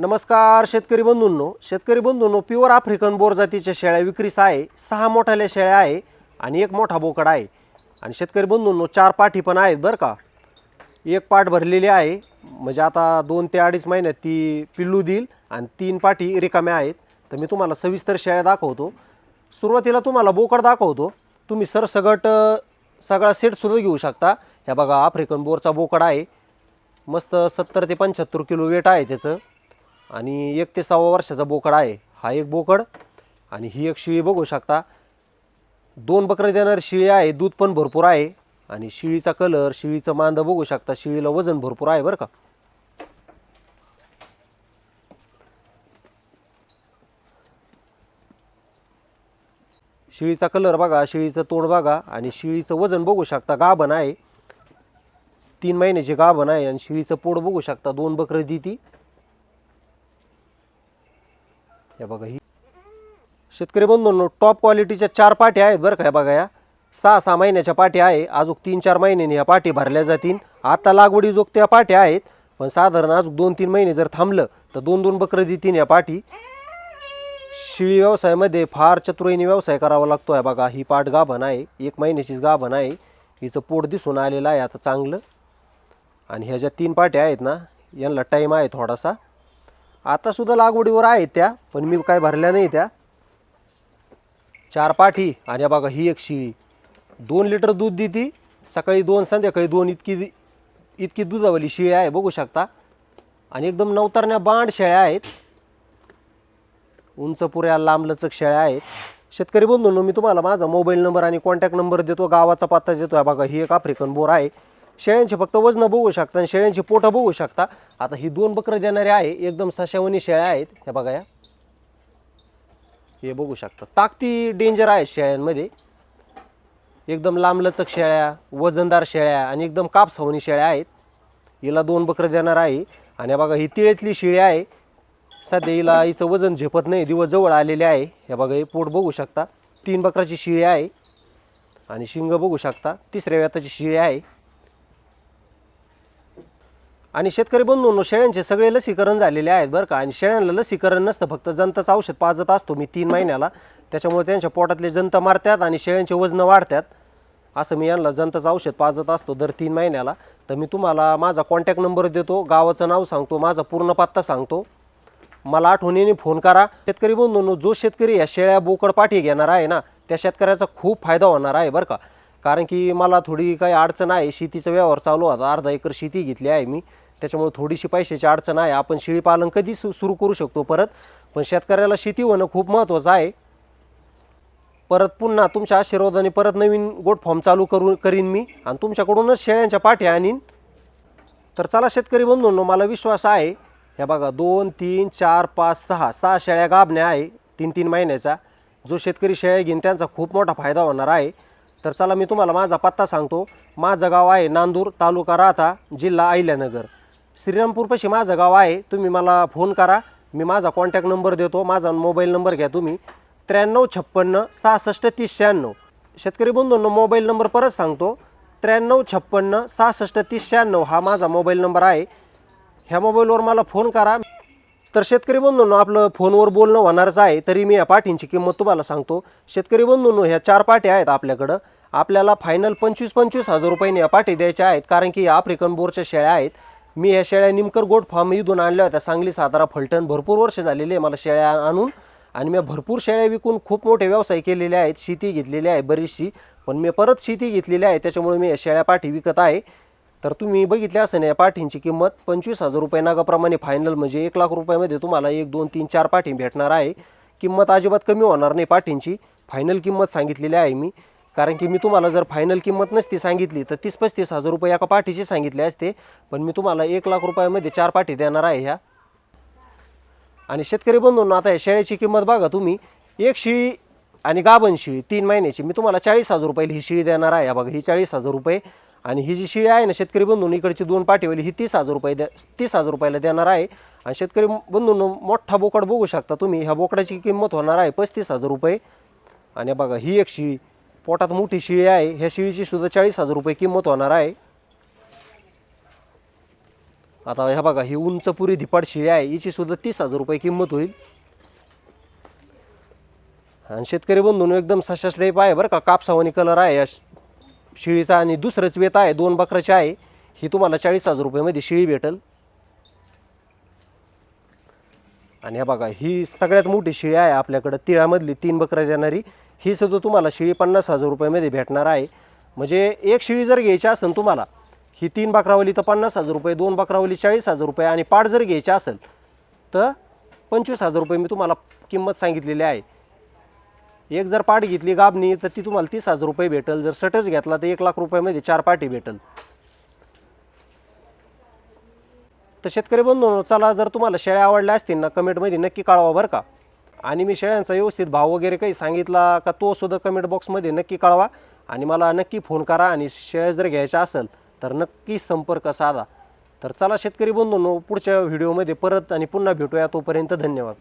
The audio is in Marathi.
नमस्कार शेतकरी बंधूंनो. शेतकरी बंधूंनो प्युअर आफ्रिकन बोर जातीच्या शेळ्या विक्रीस आहे. सहा मोठ्याल्या शेळ्या आहे आणि एक मोठा बोकड आहे. आणि शेतकरी बंधूंनो चार पाठी पण आहेत बरं का. एक पाठ भरलेली आहे. म्हणजे आता दोन ते अडीच महिन्यात ती पिल्लू देईल आणि तीन पाठी रिकाम्या आहेत. तर मी तुम्हाला सविस्तर शेळ्या दाखवतो. सुरुवातीला तुम्हाला बोकड दाखवतो. तुम्ही सरसगट सगळा सेटसुद्धा घेऊ शकता. ह्या बघा आफ्रिकन बोरचा बोकड आहे. मस्त सत्तर ते पंच्याहत्तर किलो वेट आहे त्याचं. आणि एक ते सव्वा वर्षाचा बोकड आहे. हा एक बोकड आणि ही एक शिळी बघू शकता. दोन बकरे देणारी शिळी आहे दूध पण भरपूर आहे आणि शिळीचा कलर शिळीचं मांद बघू शकता. शिळीला वजन भरपूर आहे बरं का. शिळीचा कलर बघा शिळीचं तोंड बघा आणि शिळीचं वजन बघू शकता. गाभण आहे. तीन महिन्याचे गाभण आहे आणि शिळीचं पोट बघू शकता. दोन बकरं दी ती. हे बघा ही शेतकरी बंधूंनो टॉप क्वालिटीच्या चार पाट्या आहेत बरं का हे बघा या. सहा सहा महिन्याच्या पाट्या आहे अजून तीन चार महिन्यांनी ह्या पाठी भरल्या जातील. आता लागवडी जोग त्या पाट्या आहेत पण साधारण अजून दोन तीन महिने जर थांबलं तर दोन दोन बकरं देतील या पाठी शिळी व्यवसायामध्ये फार चतुराईने व्यवसाय करावा लागतो आहे बघा ही पाठ गाभण आहे एक महिन्याचीच गाभण आहे. हिचं पोट दिसून आलेलं आहे आता चांगलं. आणि ह्या ज्या तीन पाट्या आहेत ना यांना टाईम आहे थोडासा. आतासुद्धा लागवडीवर आहेत त्या पण मी काय भरल्या नाही त्या. चार पाठी आणि बघा ही एक शिळी. दोन लिटर दूध देती सकाळी दोन संध्याकाळी दोन इतकी इतकी दुधावाली शिळी आहे बघू शकता. आणि एकदम नवतरण्या बांड शेळ्या आहेत. उंच पुऱ्या लांबलचक शेळ्या आहेत. शेतकरी बंधूंनो मी तुम्हाला माझा मोबाईल नंबर आणि कॉन्टॅक्ट नंबर देतो गावाचा पत्ता देतो. आहे बघा ही एक आफ्रिकन बोर आहे. शेळ्यांचे फक्त वजनं बघू शकता आणि शेळ्यांची पोटं बघू शकता. आता ही दोन बकरं देणारे आहे एकदम सशावनी शेळ्या आहेत. हे बघा या. हे बघू शकता. ताकती डेंजर आहे शेळ्यांमध्ये. एकदम लांबलचक शेळ्या वजनदार शेळ्या आणि एकदम कापसावणी शेळ्या आहेत. हिला दोन बकरं देणार आहे. आणि बघा ही तिळेतली शेळी आहे. सध्या हिला हिचं वजन झेपत नाही दिवस जवळ आलेले आहे. हे बघा हे पोट बघू शकता. तीन बकराची शिळी आहे. आणि शिंग बघू शकता. तिसऱ्या व्याताची शिळी आहे. आणि शेतकरी बंधूंनो शेळ्यांचे सगळे लसीकरण झालेले आहेत बरं का. आणि शेळ्यांना लसीकरण नसतं फक्त जंताचं औषध पाजत असतो मी तीन महिन्याला. त्याच्यामुळे त्यांच्या पोटातले जंत मारतात आणि शेळ्यांचे वजन वाढतात. असं मी यांना जंताचं औषध पाजत असतो दर तीन महिन्याला. तर मी तुम्हाला माझा कॉन्टॅक्ट नंबर देतो गावाचं नाव सांगतो माझा पूर्ण पत्ता सांगतो. मला आठवणीने फोन करा. शेतकरी बंधूंनो जो शेतकरी या शेळ्या बोकड पाठी घेणार आहे ना त्या शेतकऱ्याचा खूप फायदा होणार आहे बरं का. कारण की मला थोडी काही अडचण आहे. शेतीचा व्यवहार चालू होता. अर्धा एकर शेती घेतली आहे मी. त्याच्यामुळे थोडीशी पैशाची अडचण आहे. आपण शेळीपालन कधी सु सुरू करू शकतो परत? पण शेतकऱ्याला शेती होणं खूप महत्त्वाचं आहे. परत पुन्हा तुमच्या आशीर्वादाने परत नवीन गोट फॉर्म चालू करू करीन मी आणि तुमच्याकडूनच शेळ्यांच्या पाठ्या आणीन. तर चला शेतकरी बंधूंनो मला विश्वास आहे. हे बघा दोन तीन चार पाच सहा सहा शेळ्या गाभण्या आहे. तीन तीन महिन्याचा. जो शेतकरी शेळ्या घेईन त्यांचा खूप मोठा फायदा होणार आहे. तर चला मी तुम्हाला माझा पत्ता सांगतो. माझं गाव आहे नांदूर तालुका राहता जिल्हा अहिल्यानगर. श्रीरामपूरपाशी माझं गाव आहे तुम्ही मला फोन करा. मी माझा कॉन्टॅक्ट नंबर देतो माझा मोबाईल नंबर घ्या तुम्ही. त्र्याण्णव छप्पन्न सहासष्ट तीस शहाण्णव. शेतकरी बंधूंनो मोबाईल नंबर परत सांगतो. त्र्याण्णव छप्पन्न सहासष्ट तीस शहाण्णव हा माझा मोबाईल नंबर आहे. ह्या मोबाईलवर मला फोन करा. तर शेतकरी बंधूंनो आपलं फोनवर बोलणं होणारच आहे तरी मी या पाठींची किंमत तुम्हाला सांगतो. शेतकरी बंधूंनो ह्या चार पाट्या आहेत आपल्याकडं. आपल्याला फायनल पंचवीस पंचवीस हजार रुपयांनी या पाठी द्यायच्या आहेत कारण की या आफ्रिकन बोरच्या शेळ्या आहेत. मी ह्या शेळ्या निमकर गोट फार्म इथून आणल्या होत्या सांगली सातारा फलटण भरपूर वर्ष झालेली आहे मला शेळ्या आणून. आणि मी भरपूर शेळ्या विकून खूप मोठे व्यवसाय केलेले आहेत शेती घेतलेली आहे बरीचशी. पण मी परत शेती घेतलेली आहे त्याच्यामुळे मी या शेळ्या पाठी विकत आहे. तर तुम्ही बघितले असेल या पाठींची किंमत पंचवीस हजार रुपये. नागाप्रमाणे फायनल म्हणजे एक लाख रुपयामध्ये तुम्हाला एक दोन तीन चार पाठी भेटणार आहे. किंमत अजिबात कमी होणार नाही पाठींची. फायनल किंमत सांगितलेली आहे मी. कारण की मी तुम्हाला जर फायनल किंमत नसती सांगितली तर तीस पस्तीस हजार रुपये एका पाठीची सांगितले असते. पण मी तुम्हाला एक लाख रुपयामध्ये चार पाठी देणार आहे ह्या. आणि शेतकरी बंधूंना आता या शेळ्याची किंमत बघा तुम्ही. एक शिळी आणि गाभण शिळी तीन महिन्याची. मी तुम्हाला चाळीस हजार रुपयाला ही शिळी देणार आहे. हा बघा ही चाळीस हजार रुपये. आणि ही जी शिळी आहे ना शेतकरी बंधून इकडची दोन पाठीवाली ही तीस हजार रुपये द्या तीस हजार रुपयाला देणार आहे. आणि शेतकरी बंधून मोठा बोकड बघू शकता तुम्ही. ह्या बोकडाची किंमत होणार आहे पस्तीस हजार रुपये. आणि बघा ही एक शिळी पोटात मोठी शिळी आहे. ह्या शिळीची सुद्धा चाळीस हजार रुपये किंमत होणार आहे. आता ह्या बघा ही उंच पुरी धिपाड शिळी आहे. हिची सुद्धा तीस हजार रुपये किंमत होईल. आणि शेतकरी बंधून एकदम सशास टाईप आहे बरं का. कापसावानी कलर आहे. या श- शिळीचा आणि दुसरंच वेत आहे दोन बकराची आहे ही तुम्हाला चाळीस हजार रुपयामध्ये शिळी भेटेल. आणि हे बघा ही सगळ्यात मोठी शिळी आहे आपल्याकडं. तिळामधली तीन बकरं देणारी ही सुद्धा तुम्हाला शिळी पन्नास हजार रुपयामध्ये भेटणार आहे. म्हणजे एक शिळी जर घ्यायची असेल तुम्हाला ही तीन बकरावली तर पन्नास हजार रुपये दोन बकरावली चाळीस हजार रुपये आणि पाठ जर घ्यायची असेल तर पंचवीस हजार रुपये मी तुम्हाला किंमत सांगितलेली आहे. एक जर पाठ घेतली गाबनी तर ती तुम्हाला तीस हजार रुपये भेटेल. जर सटच घेतला तर एक लाख रुपयामध्ये चार पाठी भेटेल. तर शेतकरी बंधू चला जर तुम्हाला शेळ्या आवडल्या असतील ना कमेंटमध्ये नक्की कळवा बरं का. आणि मी शेळ्यांचा व्यवस्थित भाव वगैरे काही सांगितला का तो सुद्धा कमेंट बॉक्समध्ये नक्की कळवा. आणि मला नक्की फोन करा आणि शेळ्या जर घ्यायच्या असेल तर नक्की संपर्क साधा. तर चला शेतकरी बंधूंनो पुढच्या व्हिडिओमध्ये परत आणि पुन्हा भेटूया. तोपर्यंत धन्यवाद.